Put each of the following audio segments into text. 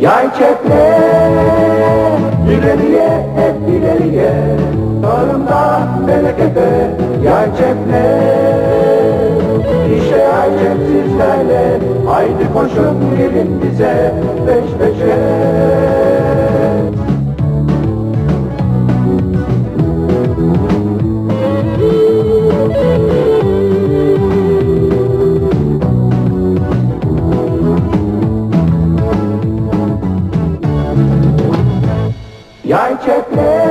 Yay çekle, ileriye hep ileriye. Tarımda berekete, yay çekle İşe yay sizlerle, haydi koşun gelin bize Peş peşe Yay çekle,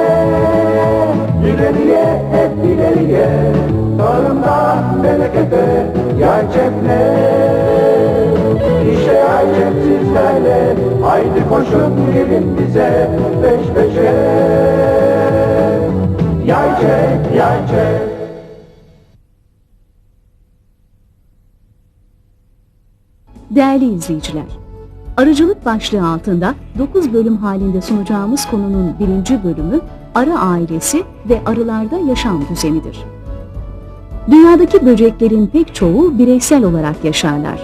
ileriye hep ileriye. Tarımda berekete, yay çekle İşe yay çek haydi koşun gelin bize Peş peşe. Yay çek, yay çek. Değerli izleyiciler, arıcılık başlığı altında 9 bölüm halinde sunacağımız konunun birinci bölümü arı ailesi ve arılarda yaşam düzenidir. Dünyadaki böceklerin pek çoğu bireysel olarak yaşarlar.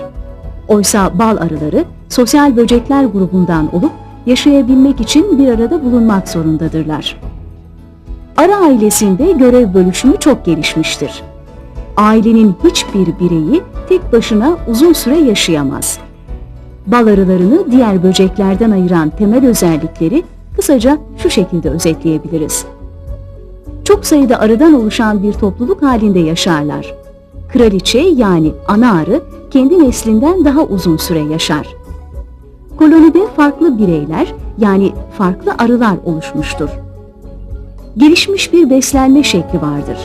Oysa bal arıları sosyal böcekler grubundan olup yaşayabilmek için bir arada bulunmak zorundadırlar. Arı ailesinde görev bölüşümü çok gelişmiştir. Ailenin hiçbir bireyi tek başına uzun süre yaşayamaz. Bal arılarını diğer böceklerden ayıran temel özellikleri kısaca şu şekilde özetleyebiliriz. Çok sayıda arıdan oluşan bir topluluk halinde yaşarlar. Kraliçe yani ana arı kendi neslinden daha uzun süre yaşar. Kolonide farklı bireyler yani farklı arılar oluşmuştur. Gelişmiş bir beslenme şekli vardır.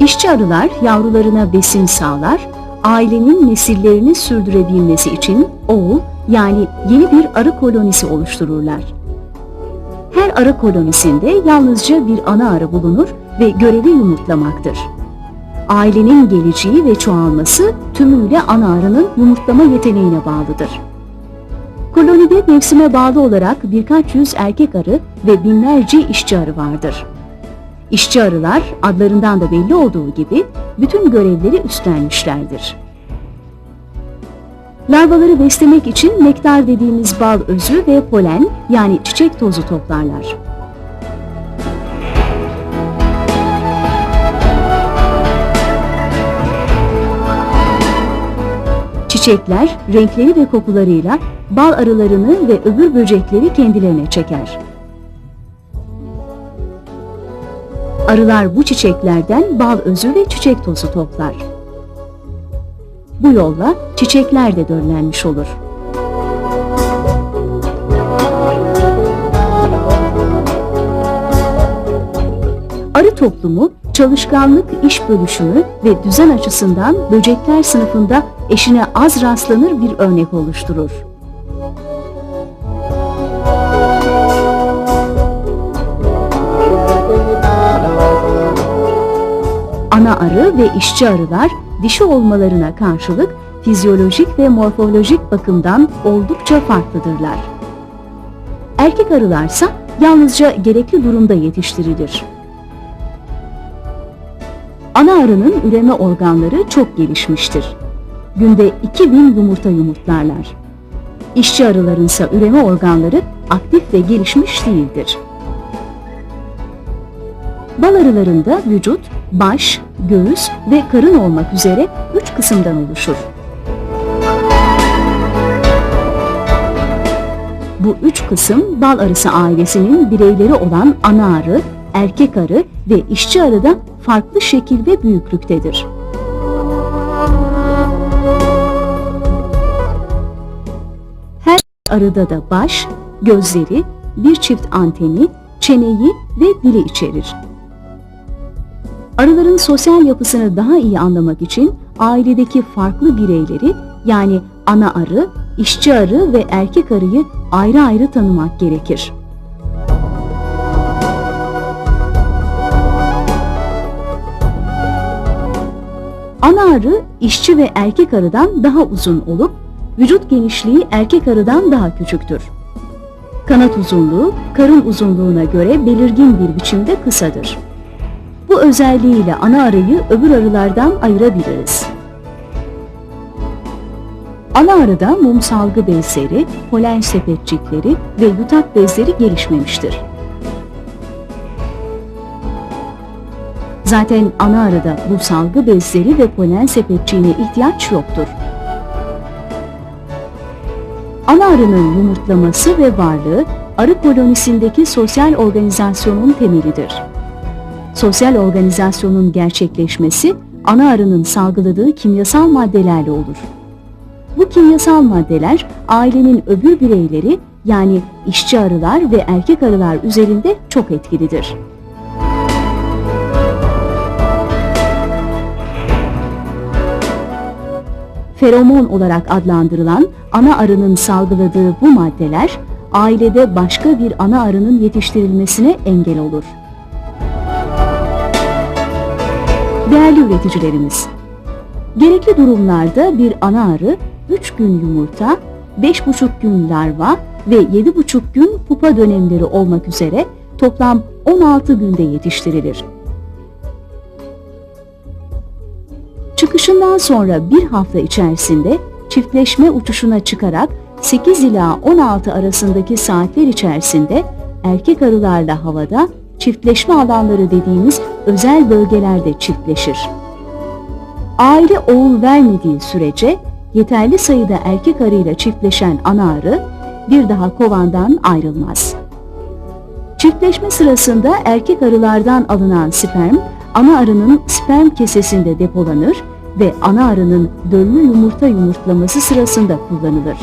İşçi arılar yavrularına besin sağlar, ailenin nesillerini sürdürebilmesi için oğul yani yeni bir arı kolonisi oluştururlar. Her arı kolonisinde yalnızca bir ana arı bulunur ve görevi yumurtlamaktır. Ailenin geleceği ve çoğalması tümüyle ana arının yumurtlama yeteneğine bağlıdır. Kolonide mevsime bağlı olarak birkaç yüz erkek arı ve binlerce işçi arı vardır. İşçi arılar adlarından da belli olduğu gibi bütün görevleri üstlenmişlerdir. Larvaları beslemek için nektar dediğimiz bal özü ve polen yani çiçek tozu toplarlar. Çiçekler renkleri ve kokularıyla bal arılarını ve öbür böcekleri kendilerine çeker. Arılar bu çiçeklerden bal özü ve çiçek tozu toplar. Bu yolla çiçekler de döllenmiş olur. Arı toplumu çalışkanlık, iş bölüşümü ve düzen açısından böcekler sınıfında eşine az rastlanır bir örnek oluşturur. Ana arı ve işçi arılar dişi olmalarına karşılık fizyolojik ve morfolojik bakımdan oldukça farklıdırlar. Erkek arılarsa yalnızca gerekli durumda yetiştirilir. Ana arının üreme organları çok gelişmiştir. Günde 2000 yumurta yumurtlarlar. İşçi arılarınsa üreme organları aktif ve gelişmiş değildir. Bal arılarında vücut, baş, göğüs ve karın olmak üzere üç kısımdan oluşur. Bu üç kısım bal arısı ailesinin bireyleri olan ana arı, erkek arı ve işçi arıda farklı şekil ve büyüklüktedir. Her arıda da baş, gözleri, bir çift anteni, çeneyi ve dili içerir. Arıların sosyal yapısını daha iyi anlamak için ailedeki farklı bireyleri yani ana arı, işçi arı ve erkek arıyı ayrı ayrı tanımak gerekir. Ana arı işçi ve erkek arıdan daha uzun olup vücut genişliği erkek arıdan daha küçüktür. Kanat uzunluğu karın uzunluğuna göre belirgin bir biçimde kısadır. Bu özelliğiyle ana arıyı öbür arılardan ayırabiliriz. Ana arıda mum salgı bezleri, polen sepetçikleri ve yutak bezleri gelişmemiştir. Zaten ana arıda bu salgı bezleri ve polen sepetçiğine ihtiyaç yoktur. Ana arının yumurtlaması ve varlığı arı kolonisindeki sosyal organizasyonun temelidir. Sosyal organizasyonun gerçekleşmesi ana arının salgıladığı kimyasal maddelerle olur. Bu kimyasal maddeler ailenin öbür bireyleri yani işçi arılar ve erkek arılar üzerinde çok etkilidir. Feromon olarak adlandırılan ana arının salgıladığı bu maddeler ailede başka bir ana arının yetiştirilmesine engel olur. Değerli üreticilerimiz, gerekli durumlarda bir ana arı 3 gün yumurta, 5,5 gün larva ve 7,5 gün pupa dönemleri olmak üzere toplam 16 günde yetiştirilir. Çıkışından sonra bir hafta içerisinde çiftleşme uçuşuna çıkarak 8 ila 16 arasındaki saatler içerisinde erkek arılarla havada çiftleşme alanları dediğimiz özel bölgelerde çiftleşir. Aile oğul vermediği sürece yeterli sayıda erkek arıyla çiftleşen ana arı bir daha kovandan ayrılmaz. Çiftleşme sırasında erkek arılardan alınan sperm ana arının sperm kesesinde depolanır ve ana arının döllü yumurta yumurtlaması sırasında kullanılır.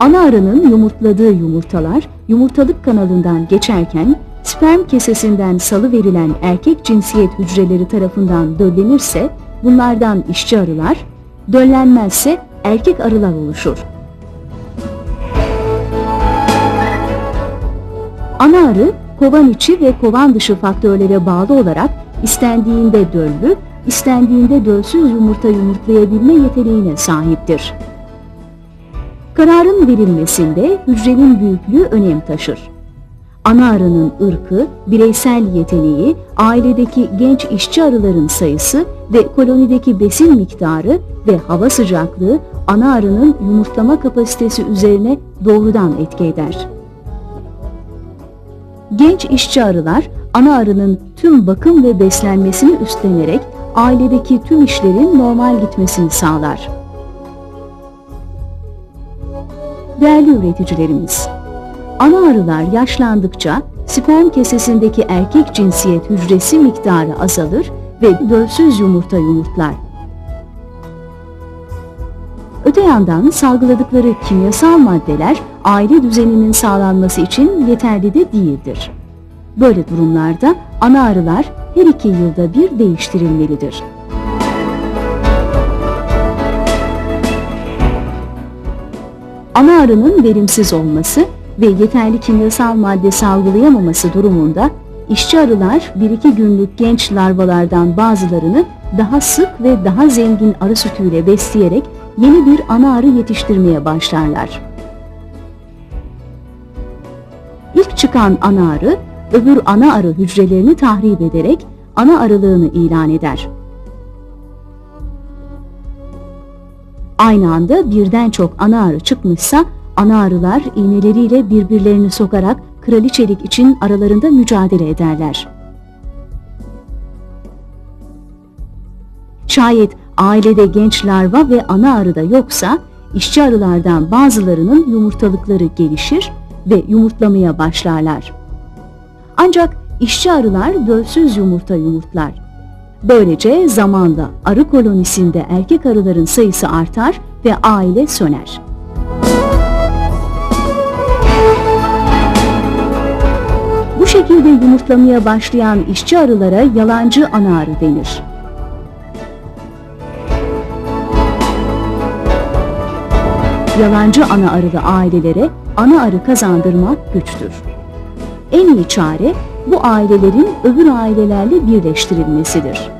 Ana arının yumurtladığı yumurtalar yumurtalık kanalından geçerken sperm kesesinden salı verilen erkek cinsiyet hücreleri tarafından döllenirse bunlardan işçi arılar, döllenmezse erkek arılar oluşur. Ana arı kovan içi ve kovan dışı faktörlere bağlı olarak istendiğinde döllü, istendiğinde dölsüz yumurta yumurtlayabilme yeteneğine sahiptir. Kararın verilmesinde hücrenin büyüklüğü önem taşır. Ana arının ırkı, bireysel yeteneği, ailedeki genç işçi arıların sayısı ve kolonideki besin miktarı ve hava sıcaklığı ana arının yumurtlama kapasitesi üzerine doğrudan etki eder. Genç işçi arılar ana arının tüm bakım ve beslenmesini üstlenerek ailedeki tüm işlerin normal gitmesini sağlar. Değerli üreticilerimiz, ana arılar yaşlandıkça sperm kesesindeki erkek cinsiyet hücresi miktarı azalır ve dölsüz yumurta yumurtlar. Öte yandan salgıladıkları kimyasal maddeler aile düzeninin sağlanması için yeterli de değildir. Böyle durumlarda ana arılar her iki yılda bir değiştirilmelidir. Ana arının verimsiz olması ve yeterli kimyasal madde salgılayamaması durumunda işçi arılar 1-2 günlük genç larvalardan bazılarını daha sık ve daha zengin arı sütüyle besleyerek yeni bir ana arı yetiştirmeye başlarlar. İlk çıkan ana arı, öbür ana arı hücrelerini tahrip ederek ana arılığını ilan eder. Aynı anda birden çok ana arı çıkmışsa ana arılar iğneleriyle birbirlerini sokarak kraliçelik için aralarında mücadele ederler. Şayet ailede genç larva ve ana arıda yoksa işçi arılardan bazılarının yumurtalıkları gelişir ve yumurtlamaya başlarlar. Ancak işçi arılar dölsüz yumurta yumurtlar. Böylece zamanla arı kolonisinde erkek arıların sayısı artar ve aile söner. Şekilde yumurtlamaya başlayan işçi arılara yalancı ana arı denir. Yalancı ana arılı ailelere ana arı kazandırmak güçtür. En iyi çare bu ailelerin öbür ailelerle birleştirilmesidir.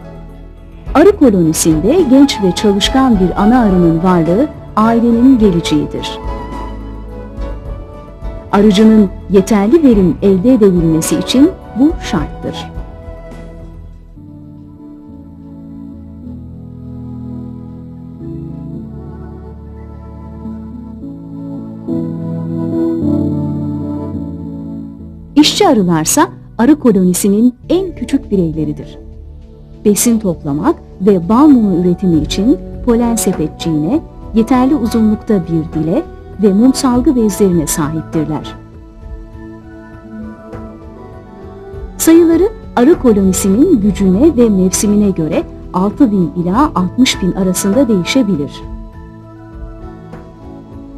Arı kolonisinde genç ve çalışkan bir ana arının varlığı ailenin geleceğidir. Arıcının yeterli verim elde edebilmesi için bu şarttır. İşçi arılarsa arı kolonisinin en küçük bireyleridir. Besin toplamak ve bal mumu üretimi için polen sepetçiğine, yeterli uzunlukta bir dile ve mum salgı bezlerine sahiptirler. Sayıları arı kolonisinin gücüne ve mevsimine göre 6000 ila 60 bin arasında değişebilir.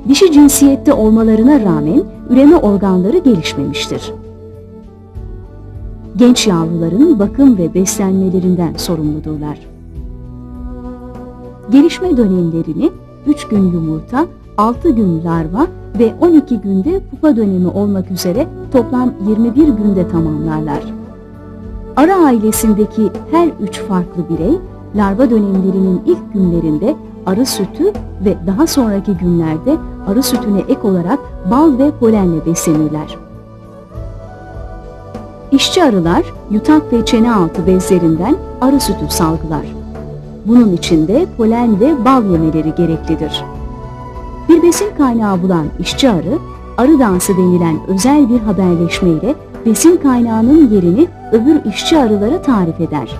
Dişi cinsiyette olmalarına rağmen üreme organları gelişmemiştir. Genç yavruların bakım ve beslenmelerinden sorumludurlar. Gelişme dönemlerini 3 gün yumurta, 6 gün larva ve 12 günde pupa dönemi olmak üzere toplam 21 günde tamamlarlar. Ara ailesindeki her üç farklı birey, larva dönemlerinin ilk günlerinde arı sütü ve daha sonraki günlerde arı sütüne ek olarak bal ve polenle beslenirler. İşçi arılar yutak ve çene altı bezlerinden arı sütü salgılar. Bunun için de polen ve bal yemeleri gereklidir. Bir besin kaynağı bulan işçi arı, arı dansı denilen özel bir haberleşmeyle besin kaynağının yerini öbür işçi arılara tarif eder.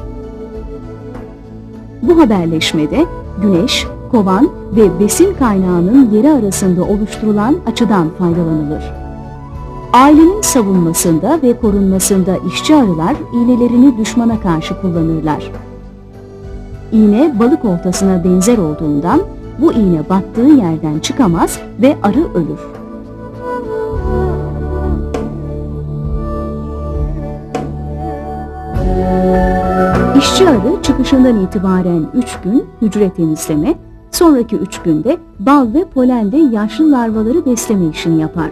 Bu haberleşmede güneş, kovan ve besin kaynağının yeri arasında oluşturulan açıdan faydalanılır. Ailenin savunmasında ve korunmasında işçi arılar iğnelerini düşmana karşı kullanırlar. İğne balık oltasına benzer olduğundan bu iğne battığı yerden çıkamaz ve arı ölür. İşçi arı çıkışından itibaren 3 gün hücre temizleme, sonraki 3 günde bal ve polenle yaşlı larvaları besleme işini yapar.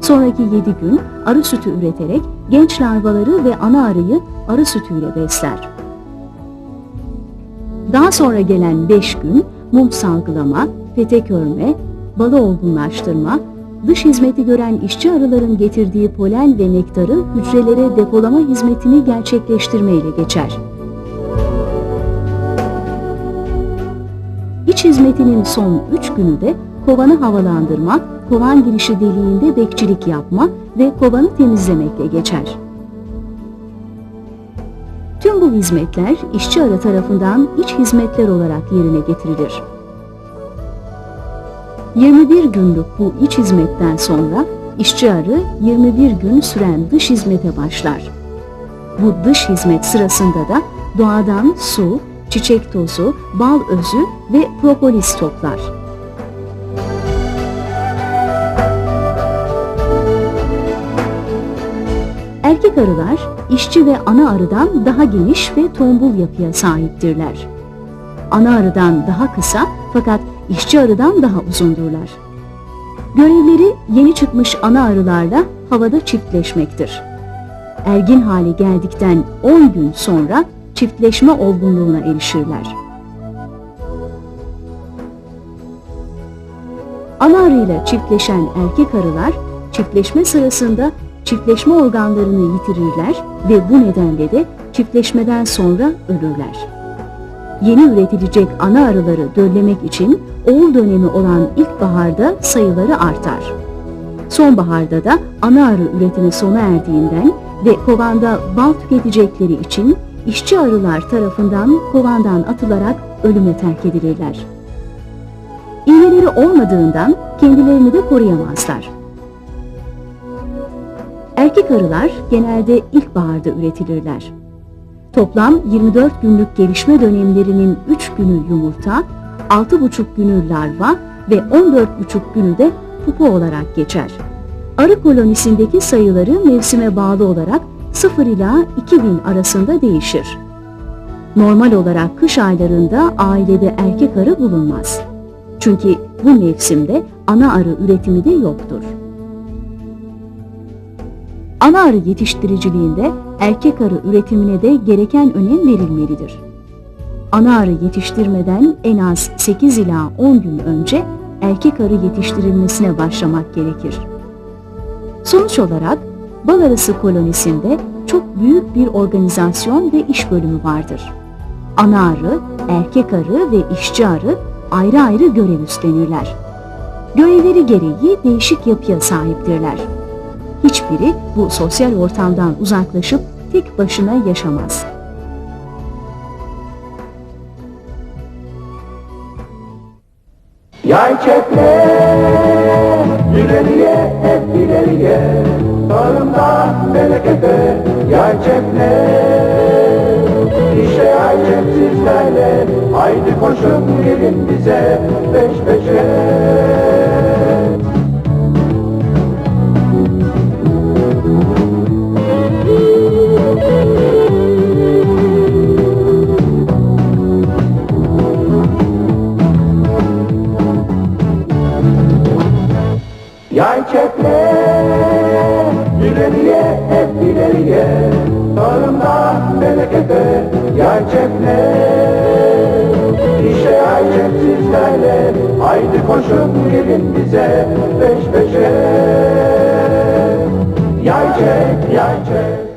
Sonraki 7 gün arı sütü üreterek genç larvaları ve ana arıyı arı sütüyle besler. Daha sonra gelen 5 gün mum salgılama, petek örme, balı olgunlaştırma, dış hizmeti gören işçi arıların getirdiği polen ve nektarı hücrelere depolama hizmetini gerçekleştirme ile geçer. İç hizmetinin son 3 günü de kovanı havalandırma, kovan girişi deliğinde bekçilik yapma ve kovanı temizlemekle geçer. Hizmetler işçi arı tarafından iç hizmetler olarak yerine getirilir. 21 günlük bu iç hizmetten sonra işçi arı 21 gün süren dış hizmete başlar. Bu dış hizmet sırasında da doğadan su, çiçek tozu, bal özü ve propolis toplar. Erkek arılar işçi ve ana arıdan daha geniş ve tombul yapıya sahiptirler. Ana arıdan daha kısa fakat işçi arıdan daha uzundurlar. Görevleri yeni çıkmış ana arılarla havada çiftleşmektir. Ergin hale geldikten 10 gün sonra çiftleşme olgunluğuna erişirler. Ana arıyla çiftleşen erkek arılar çiftleşme sırasında çiftleşme organlarını yitirirler ve bu nedenle de çiftleşmeden sonra ölürler. Yeni üretilecek ana arıları döllemek için oğul dönemi olan ilkbaharda sayıları artar. Sonbaharda da ana arı üretimi sona erdiğinden ve kovanda bal tüketecekleri için işçi arılar tarafından kovandan atılarak ölüme terk edilirler. İğneleri olmadığından kendilerini de koruyamazlar. Erkek arılar genelde ilkbaharda üretilirler. Toplam 24 günlük gelişme dönemlerinin 3 günü yumurta, 6,5 günü larva ve 14,5 günü de pupa olarak geçer. Arı kolonisindeki sayıları mevsime bağlı olarak 0 ila 2000 arasında değişir. Normal olarak kış aylarında ailede erkek arı bulunmaz. Çünkü bu mevsimde ana arı üretimi de yoktur. Ana arı yetiştiriciliğinde erkek arı üretimine de gereken önem verilmelidir. Ana arı yetiştirmeden en az 8 ila 10 gün önce erkek arı yetiştirilmesine başlamak gerekir. Sonuç olarak bal arısı kolonisinde çok büyük bir organizasyon ve iş bölümü vardır. Ana arı, erkek arı ve işçi arı ayrı ayrı görev üstlenirler. Görevleri gereği değişik yapıya sahiptirler. Hiçbiri bu sosyal ortamdan uzaklaşıp tek başına yaşamaz. Yay çekme, ileriye hep ileriye. Tarımda berekete, yay çekme İşe yay çek sizlerle, haydi koşun gelin bize peş peşe Çekme, ileriye hep ileriye. Tarımda berekete, yay çekme İşe çek sizlerle, haydi koşun gelin bize peş peşe. Yay çek, yay çek